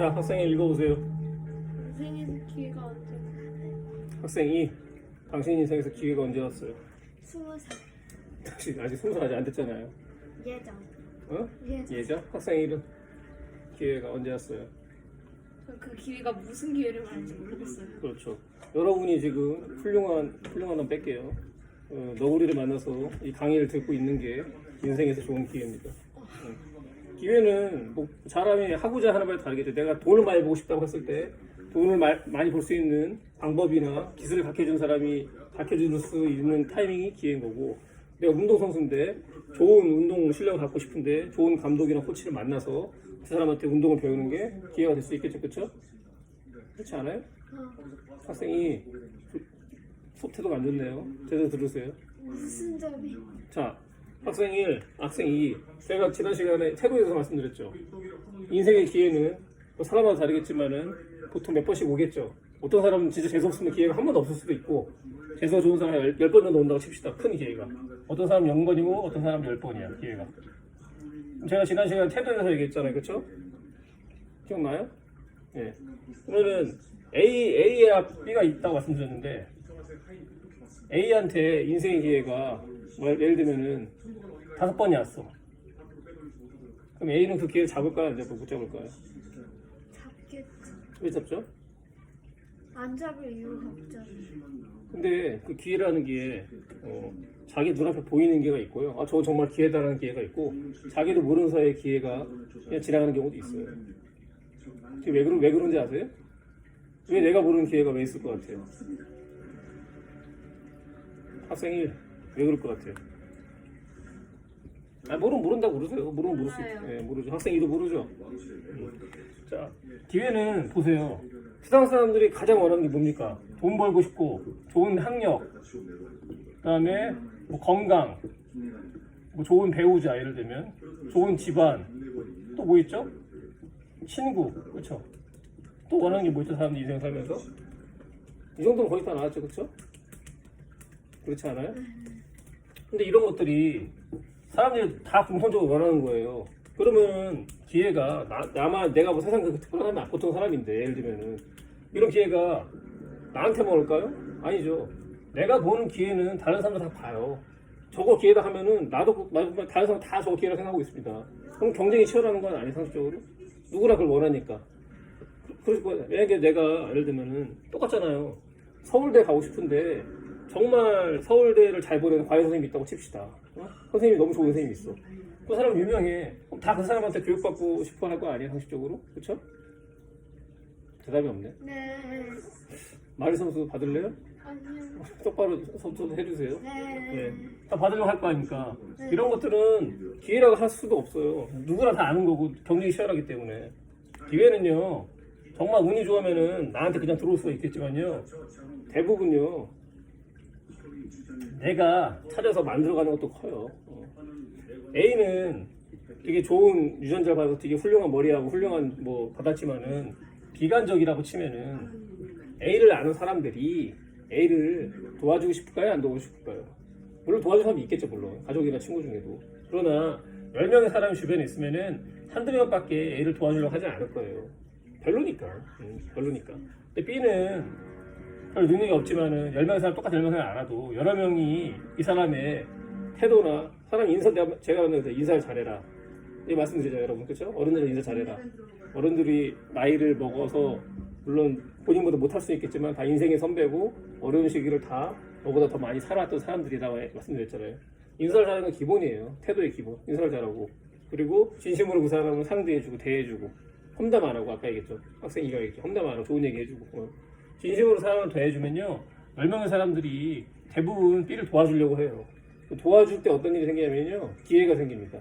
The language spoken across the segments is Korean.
자, 학생이 읽어보세요. 인생에서 기회가 언제? 학생이 당신 인생에서 기회가 언제 왔어요? 스무 살 당신 아직 스무 살 아직 안 됐잖아요. 예정. 어? 예정. 예죠? 학생일은 기회가 언제 왔어요? 그 기회가 무슨 기회를 말하는지 모르겠어요. 그렇죠. 여러분이 지금 훌륭한 훌륭한 놈 뺄게요. 어, 너구리를 만나서 이 강의를 듣고 있는 게 인생에서 좋은 기회입니다. 응. 기회는 뭐 사람이 하고자 하는 바에 다르겠죠. 내가 돈을 많이 보고 싶다고 했을 때 돈을 마- 많이 벌수 있는 방법이나 기술을 가르쳐준 사람이 가르쳐줄 수 있는 타이밍이 기회인 거고 내가 운동선수인데 좋은 운동 실력을 갖고 싶은데 좋은 감독이나 코치를 만나서 그 사람한테 운동을 배우는 게 기회가 될 수 있겠죠. 그렇죠? 그렇지 않아요? 어, 학생이 수업 태도가 안 좋네요. 제대로 들으세요. 무슨 점이? 자, 학생 1, 학생 2. 제가 지난 시간에 태도에 대해서 말씀드렸죠. 인생의 기회는 뭐 사람마다 다르겠지만은 보통 몇 번씩 오겠죠. 어떤 사람은 진짜 재수없으면 기회가 한 번도 없을 수도 있고 재수가 좋은 사람이 열, 열 번도 온다고 칩시다. 큰 기회가. 어떤 사람은 0번이고 어떤 사람은 10번이야. 기회가. 제가 지난 시간에 태도에 대해서 얘기했잖아요. 그렇죠? 기억나요? 예. 그러면은 A, A와 B가 있다고 말씀드렸는데 A한테 인생의 기회가 뭐 예를 들면은 다섯 번이 왔어. 그럼 A는 그 기회를 잡을까요? 안 잡고 못 잡을까요? 잡겠지. 왜 잡죠? 안 잡을 이유가 없잖아. 근데 그 기회라는 게 어, 자기 눈앞에 보이는 기회가 있고요. 아, 저거 정말 기회다라는 기회가 있고 자기도 모르는 사이에 기회가 그냥 지나가는 경우도 있어요. 왜, 그러, 왜 그런지 아세요? 왜 내가 모르는 기회가 왜 있을 것 같아요? 학생이 왜 그럴 것 같아요? 아, 모르면 모른다고 그러세요. 모르면 모를 수 있어요. 네, 모르죠. 학생 이도 모르죠. 음. 자, 기회는 보세요. 세상 사람들이 가장 원하는 게 뭡니까? 돈 벌고 싶고, 좋은 학력, 그 다음에 뭐 건강, 뭐 좋은 배우자 예를 들면, 좋은 집안, 또 뭐 있죠? 친구, 그렇죠? 또 원하는 게 뭐 있죠? 사람들 인생 살면서 이 정도는 거의 다 나왔죠, 그렇죠? 그렇지 않아요? 근데 이런 것들이 사람들이 다 공통적으로 원하는 거예요. 그러면 기회가 나, 나만 내가 뭐 세상 그 특별한 사람이 보통 사람인데 예를 들면은 이런 기회가 나한테만 올까요? 아니죠. 내가 보는 기회는 다른 사람들 다 봐요. 저거 기회다 하면은 나도 나도 다른 사람 다 저거 기회라 생각하고 있습니다. 그럼 경쟁이 치열하는 건 아니에요 상식적으로? 누구나 그걸 원하니까. 그럴 거예요. 만약에 내가 예를 들면은 똑같잖아요. 서울대 가고 싶은데 정말 서울대를 잘 보내는 과외 선생님이 있다고 칩시다. 어? 선생님이 너무 좋은 선생님이 있어. 그 사람 유명해. 다그 사람한테 교육받고 싶어 할 거 아니에요, 상식적으로? 그쵸? 대답이 없네. 네. 마리 선수 받을래요? 아니요. 똑바로 선수 해주세요. 네. 네. 다 받으려고 할 거 아닙니까? 이런 것들은 기회라고 할 수도 없어요. 누구나 다 아는 거고 경쟁이 치열하기 때문에. 기회는요, 정말 운이 좋으면은 나한테 그냥 들어올 수가 있겠지만요, 대부분요, 내가 찾아서 만들어가는 것도 커요. 어. A는 되게 좋은 유전자를 받아서 되게 훌륭한 머리하고 훌륭한 뭐 받았지만은 비관적이라고 치면은 A를 아는 사람들이 A를 도와주고 싶을까요? 안 도와주고 싶을까요? 물론 도와줄 사람이 있겠죠, 물론. 가족이나 친구 중에도. 그러나 10명의 사람이 주변에 있으면은 한두 명 밖에 A를 도와주려고 하지 않을 거예요. 별로니까. 음, 별로니까. 근데 B는 별 능력이 없지만은 10명의 사람 똑같은 10명을 알아도 여러 명이 이 사람의 태도나 사람 인사 내가- 제가 봤는데 인사를 잘해라. 이 말씀드리죠, 여러분. 그렇죠? 어른들은 인사 잘해라. 어른들이 나이를 먹어서 물론 본인보다 못할 수 있겠지만 다 인생의 선배고 어려운 시기를 다 너보다 더 많이 살아왔던 사람들이라고 말씀드렸잖아요. 인사를 잘하는 건 기본이에요. 태도의 기본. 인사를 잘하고 그리고 진심으로 그 사람을 상대해주고 대해주고 험담 안 하고 아까 얘기했죠. 학생이가 얘기했죠. 험담 안 하고 좋은 얘기 해주고 어. 진심으로 사람을 대해주면요. 10명의 사람들이 대부분 B를 도와주려고 해요. 도와줄 때 어떤 일이 생기냐면요. 기회가 생깁니다.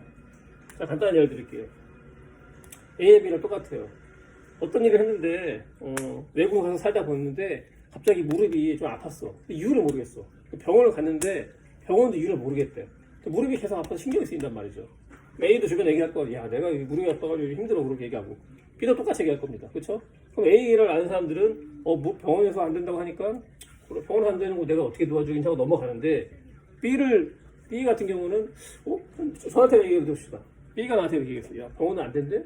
자, 간단한 예를 드릴게요. A의 B랑 똑같아요. 어떤 일을 했는데 어, 외국 가서 살다 보는데 갑자기 무릎이 좀 아팠어. 이유를 모르겠어. 병원을 갔는데 병원도 이유를 모르겠대. 무릎이 계속 아파서 신경이 쓰인단 말이죠. A도 주변에 얘기할 거, 야 내가 이 무릎이 아파가지고 힘들어 그렇게 얘기하고 B도 똑같이 얘기할 겁니다. 그렇죠? 그럼 A를 아는 사람들은 어 뭐 병원에서 안 된다고 하니까 병원 안 되는 거 내가 어떻게 도와주긴 하고 넘어가는데 B를 B 같은 경우는 어 저한테 얘기해 봅시다. B가 나한테 얘기했어. 야 병원은 안 된대?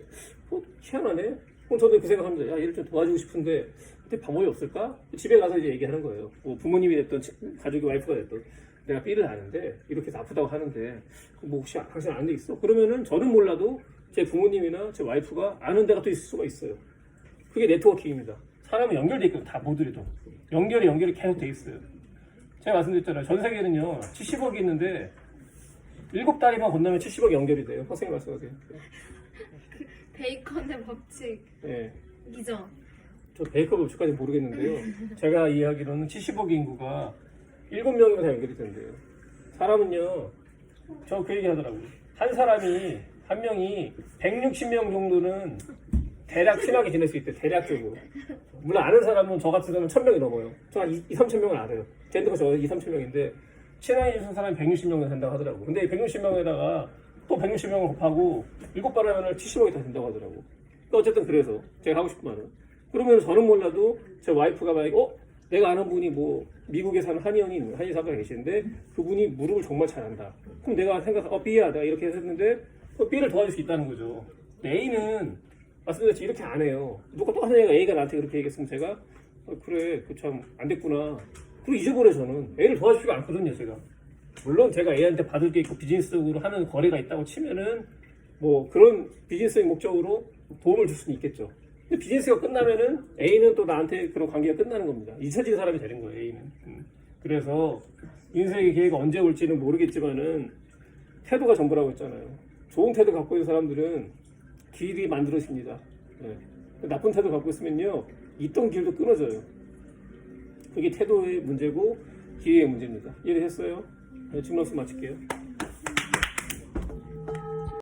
어 희한하네. 그럼 저도 그 생각합니다. 야, 얘를 좀 도와주고 싶은데 근데 방법이 없을까? 집에 가서 이제 얘기하는 거예요. 뭐 부모님이 됐던 치- 가족이 와이프가 됐던 내가 삐를 아는데 이렇게 아프다고 하는데 뭐 혹시 당신 아는 데 있어? 그러면은 저는 몰라도 제 부모님이나 제 와이프가 아는 데가 또 있을 수가 있어요. 그게 네트워킹입니다. 사람은 연결돼 있거든요. 다 모두래도 연결이 연결이 계속 돼 있어요. 제가 말씀드렸잖아요. 전 세계는요 70억이 있는데 일곱 다리만 건너면 70억이 연결이 돼요. 선생님 말씀하세요. 베이컨의 법칙이죠. 예. 저 베이커 법칙까지 모르겠는데요. 제가 이해하기로는 70억 인구가 7명이면 다 연결이 된대요. 사람은요, 저 그 얘기 하더라고요. 한 사람이, 한 명이 160명 정도는 대략 친하게 지낼 수 있대, 대략적으로. 물론 아는 사람은 저 같은 사람은 1000명이 넘어요. 저한 2, 3천명을 알아요. 젠더가 저 2, 3천명인데, 친하게 지내는 사람이 160명이 된다고 하더라고. 근데 160명에다가 또 160명을 곱하고 7발 하면 70억이 다 된다고 하더라고. 그러니까 어쨌든 그래서 제가 하고 싶은 말은 그러면 저는 몰라도 제 와이프가 만약에 어 내가 아는 분이 뭐 미국에 사는 한의원이 있는 한의사가 계시는데 그분이 무릎을 정말 잘한다. 그럼 내가 생각 어 B야 내가 이렇게 했는데 어, B를 도와줄 수 있다는 거죠. A는 말씀드렸지 이렇게 안 해요. 누가 똑같은 애가 A가 나한테 그렇게 얘기했으면 제가 어, 그래 그 참 안 됐구나. 그리고 잊어버려 저는 A를 도와주지가 않거든요 제가. 물론 제가 A한테 받을 게 있고 비즈니스적으로 하는 거래가 있다고 치면은 뭐 그런 비즈니스의 목적으로 도움을 줄 수는 있겠죠. 근데 비즈니스가 끝나면은 A는 또 나한테 그런 관계가 끝나는 겁니다. 잊혀진 사람이 되는 거예요, A는. 음. 그래서 인생의 기회가 언제 올지는 모르겠지만은 태도가 전부라고 했잖아요. 좋은 태도 갖고 있는 사람들은 길이 만들어집니다. 예. 나쁜 태도 갖고 있으면요, 있던 길도 끊어져요. 그게 태도의 문제고 기회의 문제입니다. 이해했어요? 네, 질문수 마칠게요.